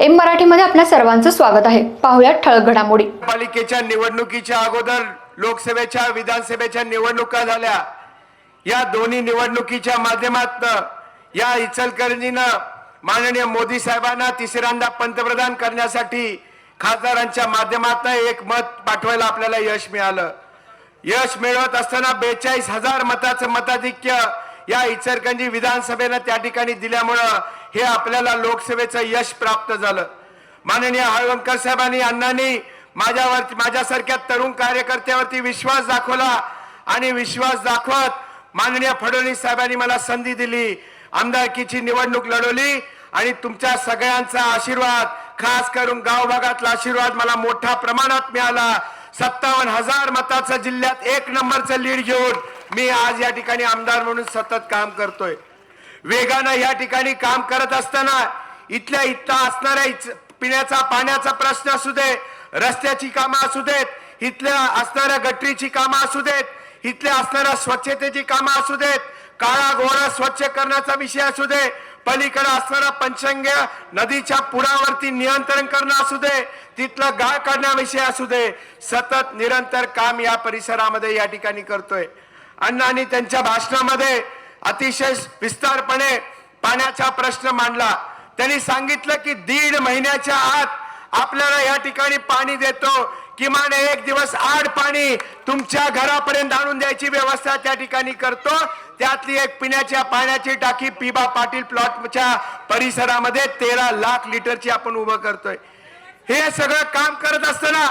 M मराठीमध्ये आपल्या सर्वांचं स्वागत आहे. पाहुयात ठळक घडामोडी. पालिकेच्या निवडणुकीच्या अगोदर लोकसभेच्या विधानसभेच्या निवडणुका झाल्या. या दोन्ही निवडणुकीच्या माध्यमातून या इचलकरंजीनं माननीय मोदी साहेबांना तिसऱ्यांदा पंतप्रधान करण्यासाठी खासदारांच्या माध्यमातून एक मत पाठवायला आपल्याला यश मिळालं. यश मिळवत असताना बेचाळीस हजार मताचं मताधिक्य या इचरकंजी विधानसभेनं त्या ठिकाणी दिल्यामुळं हे आपल्याला लोकसभेचं यश प्राप्त झालं. माननीय हळवंकर साहेबांनी अण्णांनी माझ्यावर माझ्यासारख्या तरुण कार्यकर्त्यावरती विश्वास दाखवला आणि विश्वास दाखवत माननीय फडणवीस साहेबांनी मला संधी दिली. आमदारकीची निवडणूक लढवली आणि तुमच्या सगळ्यांचा आशीर्वाद खास करून गाव भागातला आशीर्वाद मला मोठ्या प्रमाणात मिळाला. सत्तावन्न हजार मताचं जिल्ह्यात एक नंबरचं लीड घेऊन मी आज या ठिकाणी आमदार म्हणून सतत काम करतोय. वेगानं या ठिकाणी काम करत असताना इथल्या इथला असणाऱ्या पिण्याचा पाण्याचा प्रश्न असू दे रस्त्याची कामं असू देत इथल्या असणाऱ्या गटरीची कामं असू देत इथल्या असणाऱ्या स्वच्छतेची कामं असू देत काळा गोळा स्वच्छ करण्याचा विषय असू दे पलीकडे असणारा पंचंग नदीच्या पुरावरती नियंत्रण करणं असू दे तिथलं गाळ काढण्याविषयी असू दे सतत निरंतर काम या परिसरामध्ये या ठिकाणी करतोय. अण्णांनी त्यांच्या भाषणामध्ये अतिशय विस्तारपणे पाण्याचा प्रश्न मांडला. त्यांनी सांगितलं की दीड महिन्याच्या आत आपल्याला या ठिकाणी पाणी देतो. किमान एक दिवस आड पाणी तुमच्या घरापर्यंत आणून द्यायची व्यवस्था त्या ठिकाणी करतो. त्यातली एक पिण्याच्या पाण्याची टाकी पिबा पाटील प्लॉटच्या परिसरामध्ये तेरा लाख लिटरची आपण उभं करतोय. हे सगळं काम करत असताना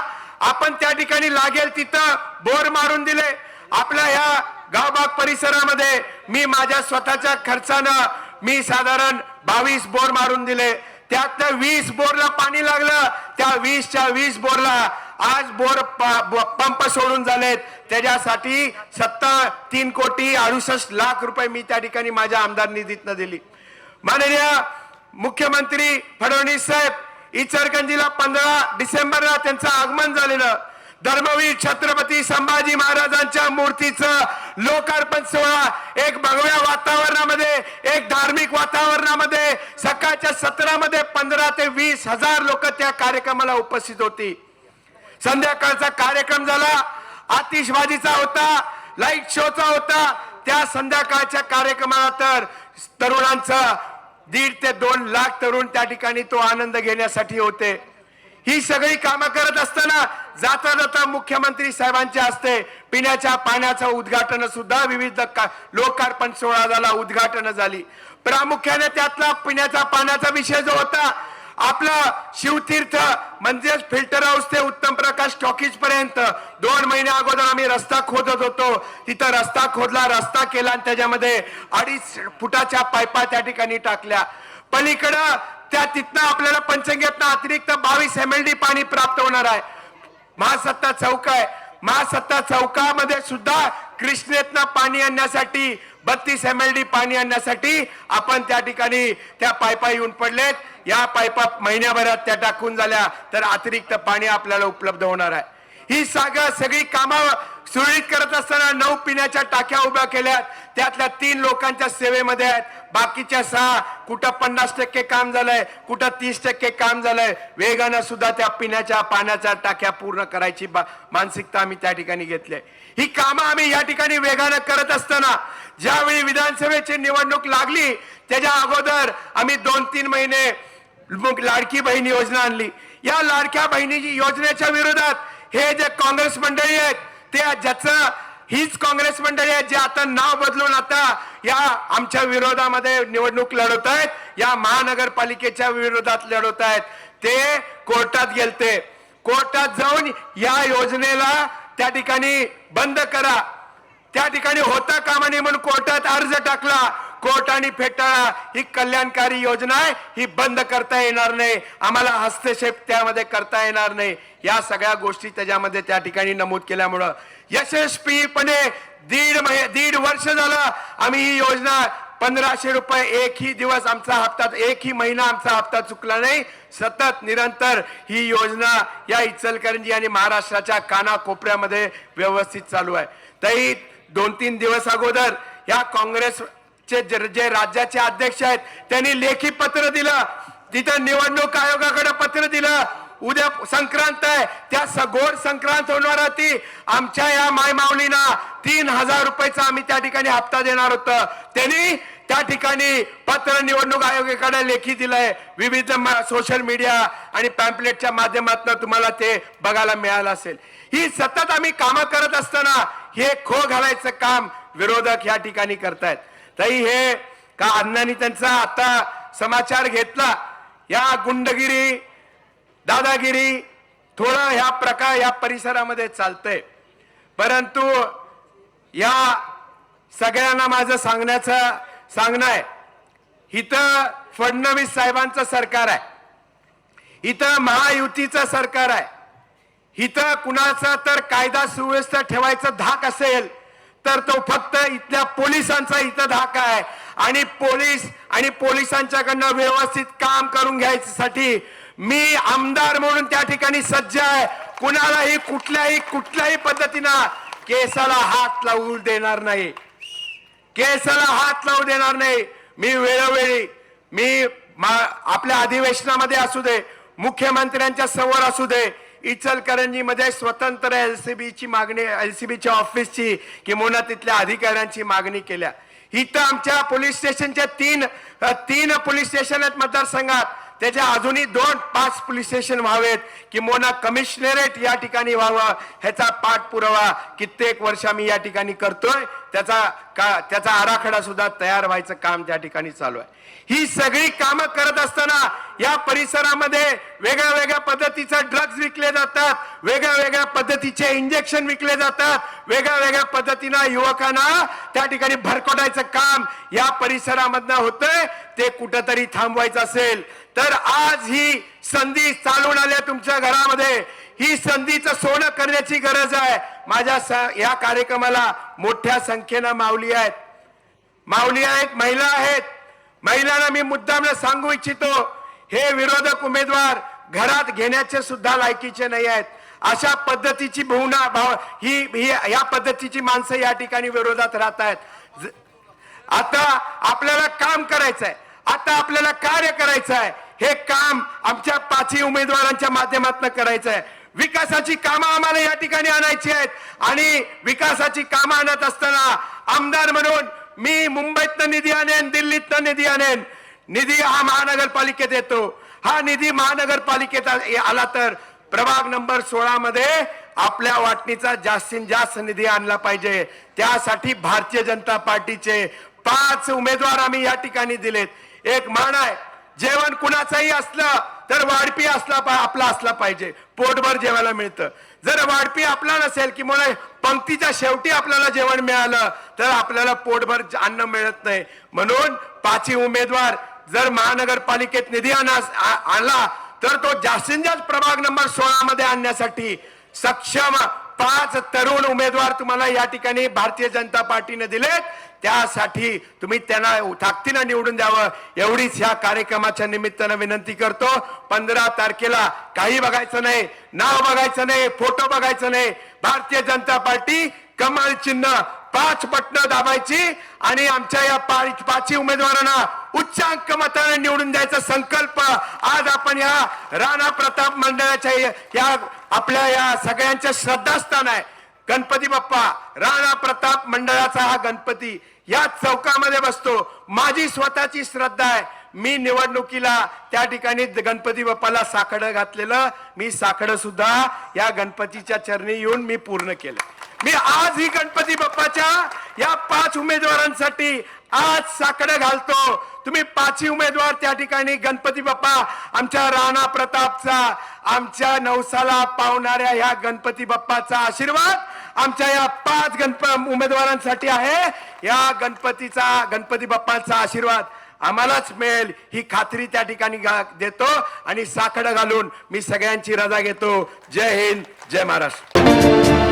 आपण त्या ठिकाणी लागेल तिथं बोर मारून दिले. आपल्या ह्या गावबाग परिसरामध्ये मी माझ्या स्वतःच्या खर्चानं मी साधारण बावीस बोर मारून दिले. त्यातनं वीस बोरला पाणी लागलं. त्या वीसच्या वीस बोरला आज बोर प- पंप सोडून झालेत. त्याच्यासाठी सत्तर तीन कोटी अडुसष्ट लाख रुपये मी त्या ठिकाणी माझ्या आमदार निधीतनं दिली. माननीय मुख्यमंत्री फडणवीस साहेब इचरगंजीला पंधरा डिसेंबरला त्यांचं आगमन झालेलं. धर्मवीर छत्रपती संभाजी महाराजांच्या मूर्तीचं लोकार्पण सोहळा एक भगव्या वातावरणामध्ये एक धार्मिक वातावरणामध्ये सकाळच्या सत्रामध्ये पंधरा ते वीस हजार लोक त्या कार्यक्रमाला उपस्थित होती. संध्याकाळचा कार्यक्रम झाला आतिषबाजीचा होता लाइट शोचा होता. त्या संध्याकाळच्या कार्यक्रमाला तर तरुणांचा दीड ते दोन लाख तरुण त्या ठिकाणी तो आनंद घेण्यासाठी होते. ही सगळी कामं करत असताना जाता जाता मुख्यमंत्री साहेबांच्या हस्ते पिण्याच्या पाण्याचं उद्घाटन सुद्धा विविध लोकार्पण सोहळा झाला उद्घाटन झाली. प्रामुख्याने त्यातला पिण्याचा पाण्याचा विषय जो होता आपलं शिवतीर्थ म्हणजेच फिल्टर हाऊस ते उत्तम प्रकाश टॉकीज पर्यंत. दोन महिन्या अगोदर आम्ही रस्ता खोदत होतो. तिथं रस्ता खोदला रस्ता केला आणि त्याच्यामध्ये अडीच फुटाच्या पायपा त्या ठिकाणी टाकल्या. पलीकडं त्या तिथनं आपल्याला पंचंगेतनं अतिरिक्त बावीस एम एल डी पाणी प्राप्त होणार आहे. महासत्ता चौक आहे. महासत्ता चौकामध्ये सुद्धा कृष्णेतनं पाणी आणण्यासाठी बत्तीस एम एल डी पाणी आणण्यासाठी आपण त्या ठिकाणी त्या पायपा येऊन पडलेत. या पायपा महिन्याभरात त्या टाकून झाल्या तर अतिरिक्त पाणी आपल्याला उपलब्ध होणार आहे. ही सगळं सगळी कामं सुरळीत करत असताना नऊ पिण्याच्या टाक्या उभ्या केल्यात. त्यातल्या तीन लोकांच्या सेवेमध्ये आहेत. बाकीच्या सहा कुठं पन्नास टक्के काम झालंय कुठं तीस टक्के काम झालंय वेगानं सुद्धा त्या पिण्याच्या पाण्याच्या टाक्या पूर्ण करायची मानसिकता आम्ही त्या ठिकाणी घेतली आहे. ही कामं आम्ही या ठिकाणी वेगानं करत असताना ज्यावेळी विधानसभेची निवडणूक लागली त्याच्या अगोदर आम्ही दोन तीन महिने मग लाडकी बहीण योजना आणली. या लाडक्या बहिणीची योजनेच्या विरोधात हे जे काँग्रेस मंडळी आहेत त्या ज्याचं हीच काँग्रेस मंडळी आहे जे आता नाव बदलून आता या आमच्या विरोधामध्ये निवडणूक लढवत आहेत या महानगरपालिकेच्या विरोधात लढवत आहेत. ते कोर्टात गेलते. कोर्टात जाऊन या योजनेला त्या ठिकाणी बंद करा. त्या ठिकाणी होता कामा नये म्हणून कोर्टात अर्ज टाकला. कोर्टाने फेटाळा ही कल्याणकारी योजना आहे. ही बंद करता येणार नाही. आम्हाला हस्तक्षेप त्यामध्ये करता येणार नाही. या सगळ्या गोष्टी त्याच्यामध्ये त्या ठिकाणी नमूद केल्यामुळं यशस्वीपणे दीड महि दीड वर्ष झालं आम्ही ही योजना पंधराशे रुपये एकही दिवस आमचा हप्ता एकही महिना आमचा हप्ता चुकला नाही. सतत निरंतर ही योजना या इचलकरंजी आणि महाराष्ट्राच्या कानाकोपऱ्यामध्ये व्यवस्थित चालू आहे. तरी दोन तीन दिवस अगोदर या काँग्रेस जे जे राज्याचे अध्यक्ष आहेत त्यांनी लेखी पत्र दिलं. तिथं निवडणूक आयोगाकडे पत्र दिलं. उद्या संक्रांत आहे. त्या सगोड संक्रांत होणार होती आमच्या या मायमावलीना तीन हजार रुपयाचा आम्ही त्या ठिकाणी हप्ता देणार होतो. त्यांनी त्या ठिकाणी पत्र निवडणूक आयोगाकडे लेखी दिलंय. विविध सोशल मीडिया आणि पॅम्पलेटच्या माध्यमातून तुम्हाला ते बघायला मिळालं असेल. ही सतत आम्ही कामं करत असताना हे खो घालायचं काम विरोधक या ठिकाणी करतायत. तरी हे का अण्णांनी त्यांचा आता समाचार घेतला? या गुंडगिरी दादागिरी थोडं ह्या प्रकार या परिसरामध्ये चालतंय. परंतु या सगळ्यांना माझं सांगण्याचं सांगणं आहे. इथं फडणवीस साहेबांचं सरकार आहे. इथं महायुतीचं सरकार आहे. इथं कुणाचा तर कायदा सुव्यवस्था ठेवायचा धाक असेल तर तो फक्त इथल्या पोलिसांचा इथं धाका आहे. आणि पोलीस आणि पोलिसांच्याकडनं व्यवस्थित काम करून घ्यायसाठी मी आमदार म्हणून त्या ठिकाणी सज्ज आहे. कुणालाही कुठल्याही कुठल्याही पद्धतीनं केसाला हात लावू देणार नाही. केसाला हात लावू देणार नाही. मी वेळोवेळी मी आपल्या अधिवेशनामध्ये असू दे मुख्यमंत्र्यांच्या समोर असू दे इचलकरंजीमध्ये स्वतंत्र एल सी बीची मागणी एल सी बीच्या ऑफिसची किंवा तिथल्या अधिकाऱ्यांची मागणी केल्या. इथं आमच्या पोलीस स्टेशनच्या तीन तीन पोलीस स्टेशन आहेत मतदारसंघात. त्याच्या अजूनही दोन पाच पोलीस स्टेशन व्हावेत किंवा कमिशनरेट या ठिकाणी व्हावं ह्याचा पाठपुरावा कित्येक वर्ष आम्ही या ठिकाणी करतोय. त्याचा का त्याचा आराखडा सुद्धा तयार व्हायचं काम त्या ठिकाणी चालू आहे. ही सगळी कामं करत असताना या परिसरामध्ये वेगळ्या वेगळ्या पद्धतीचे ड्रग्ज विकले जातात वेगळ्या वेगळ्या पद्धतीचे इंजेक्शन विकले जातात वेगळ्या वेगळ्या पद्धतीनं युवकांना त्या ठिकाणी भरकटायचं काम या परिसरामधनं होतंय. ते कुठंतरी थांबवायचं असेल तर आज ही संधी चालून आल्या तुमच्या घरामध्ये. ही संधीचं सोनं करण्याची गरज आहे. माझ्या स- या कार्यक्रमाला मोठ्या संख्येनं माऊली आहेत. माऊली आहेत महिला आहेत. महिलांना मी मुद्दाम सांगू इच्छितो हे विरोधक उमेदवार घरात घेण्याचे सुद्धा लायकीचे नाही आहेत. अशा पद्धतीची भावना भाव ही ही या पद्धतीची माणसं या ठिकाणी विरोधात राहत आहेत. आता आपल्याला काम करायचं आहे आता आपल्याला कार्य करायचं आहे हे काम आमच्या पाचही उमेदवारांच्या माध्यमातून करायचं आहे विकासाची कामं आम्हाला या ठिकाणी आणायची आहेत. आणि विकासाची कामं आणत असताना आमदार म्हणून मी मुंबईतनं निधी आणेन दिल्लीतनं निधी आणेन. निधी हा महानगरपालिकेत येतो. हा निधी महानगरपालिकेत आला तर प्रभाग नंबर सोळा मध्ये आपल्या वाटणीचा जास्तीत जास्त निधी आणला पाहिजे. त्यासाठी भारतीय जनता पार्टीचे पाच उमेदवार आम्ही या ठिकाणी दिलेत. एक मान आहे जेवण कुणाचंही असलं तर वाढपी असला आपला असला पाहिजे. पोटभर जेवायला मिळतं. जर वाढपी आपला नसेल किंवा पंक्तीच्या शेवटी आपल्याला जेवण मिळालं तर आपल्याला पोटभर अन्न मिळत नाही. म्हणून पाचही उमेदवार जर महानगरपालिकेत निधी आणला तर तो जास्तीत जास्त प्रभाग नंबर सोळा मध्ये आणण्यासाठी सक्षम पाच तरुण उमेदवार तुम्हाला या ठिकाणी भारतीय जनता पार्टीने दिलेत. त्यासाठी तुम्ही त्यांना ताकदीनं निवडून द्यावं. एवढीच ह्या कार्यक्रमाच्या निमित्तानं विनंती करतो. पंधरा तारखेला काही बघायचं नाही नाव बघायचं नाही फोटो बघायचं नाही. भारतीय जनता पार्टी कमाल चिन्ह पाच बटणं दाबायची आणि आमच्या या पाच पाचही उमेदवारांना उच्चांक मताने निवडून द्यायचा संकल्प. आज आपण या राणा प्रताप मंडळाच्या या आपल्या या सगळ्यांच्या श्रद्धास्थान आहे. गणपती बाप्पा राणा प्रताप मंडळाचा हा गणपती या चौकामध्ये बसतो. माझी स्वतःची श्रद्धा आहे. मी निवडणुकीला त्या ठिकाणी गणपती बाप्पाला साकडं घातलेलं. मी साकडं सुद्धा या गणपतीच्या चरणी येऊन मी पूर्ण केलं. मी आज ही गणपती बाप्पाच्या या पाच उमेदवारांसाठी आज साकडं घालतो. तुम्ही पाचही उमेदवार त्या ठिकाणी गणपती बाप्पा आमच्या राणा प्रतापचा आमच्या नवसाला पावणाऱ्या ह्या गणपती बाप्पाचा आशीर्वाद आमच्या या पाच गणप उमेदवारांसाठी आहे. या गणपतीचा गणपती बाप्पाचा आशीर्वाद आम्हालाच मिळेल ही खात्री त्या ठिकाणी देतो आणि साकडं घालून मी सगळ्यांची रजा घेतो. जय हिंद जय महाराष्ट्र.